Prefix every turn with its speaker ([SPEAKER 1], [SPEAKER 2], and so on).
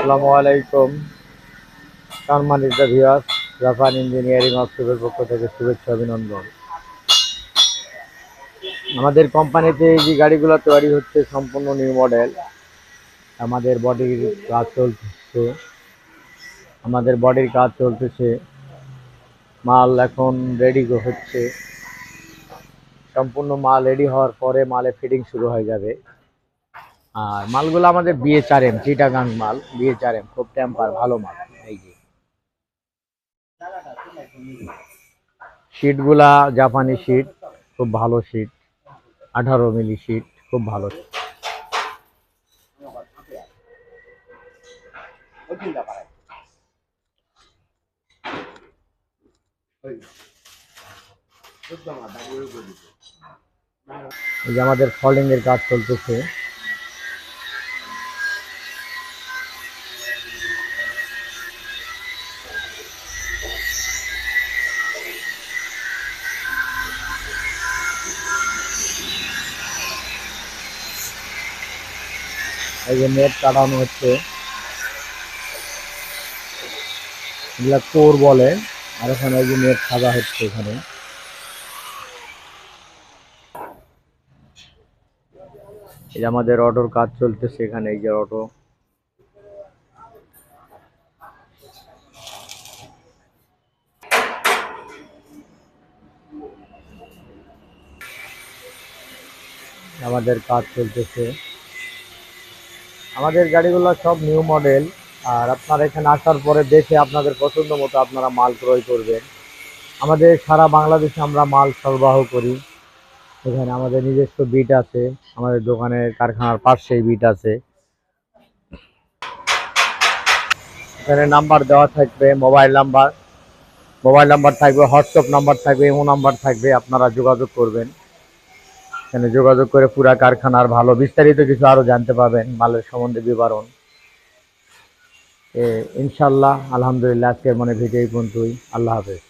[SPEAKER 1] আসসালামু আলাইকুম। সম্মানিত ভিউয়ার্স জাপান ইঞ্জিনিয়ারিং ওয়ার্কশপের পক্ষ থেকে শুভেচ্ছা, অভিনন্দন। আমাদের কোম্পানিতে এই যে গাড়িগুলো তৈরি হচ্ছে, সম্পূর্ণ নিউ মডেল আমাদের বডির কাজ চলতেছে। আমাদের বডির কাজ চলতেছে। মাল এখন রেডি হচ্ছে। সম্পূর্ণ মাল রেডি হওয়ার পরে মালে ফিটিং শুরু হয়ে যাবে। আর মালগুলো আমাদের বিয়ে চার এম চিটাগাং মাল বিয়ে চার এম খুব টেম্পার ভালো মাল, এই যে। শিটগুলা জাপানি শিট, খুব ভালো শিট, আঠারো মিলি শিট, খুব ভালো এই যে আমাদের ফলিং এর কাজ চলতেছে। এই যে নেট কাটানো হচ্ছে। এগুলা কোর বলে, আর এখানে এই যে নেট সাজা হচ্ছে এখানে। এই যে আমাদের অটোর কাজ চলতেছে এখানে, এই যে অটো। আমাদের কাজ চলতেছে। আমাদের গাড়িগুলো সব নিউ মডেল আর আপনারা এখানে আসার পরে দেখে আপনাদের পছন্দ মতো আপনারা মাল ক্রয় করবেন। আমাদের সারা বাংলাদেশে আমরা মাল সরবরাহ করি। এখানে আমাদের নিজস্ব বিট আছে, আমাদের দোকানের কারখানার পাশেই বিট আছে। এখানে নাম্বার দেওয়া থাকবে মোবাইল নাম্বার মোবাইল নাম্বার থাকবে হোয়াটসঅ্যাপ নাম্বার থাকবে ইমো নাম্বার থাকবে, আপনারা যোগাযোগ করবেন। এখানে যোগাযোগ করে পুরা কারখানার ভালো বিস্তারিত কিছু আরও জানতে পারবেন মালের সম্বন্ধে বিবরণ। ইনশাল্লাহ আলহামদুলিল্লাহ, আজকের মনে ভিডিও বন্ধুই আল্লাহ হাফেজ।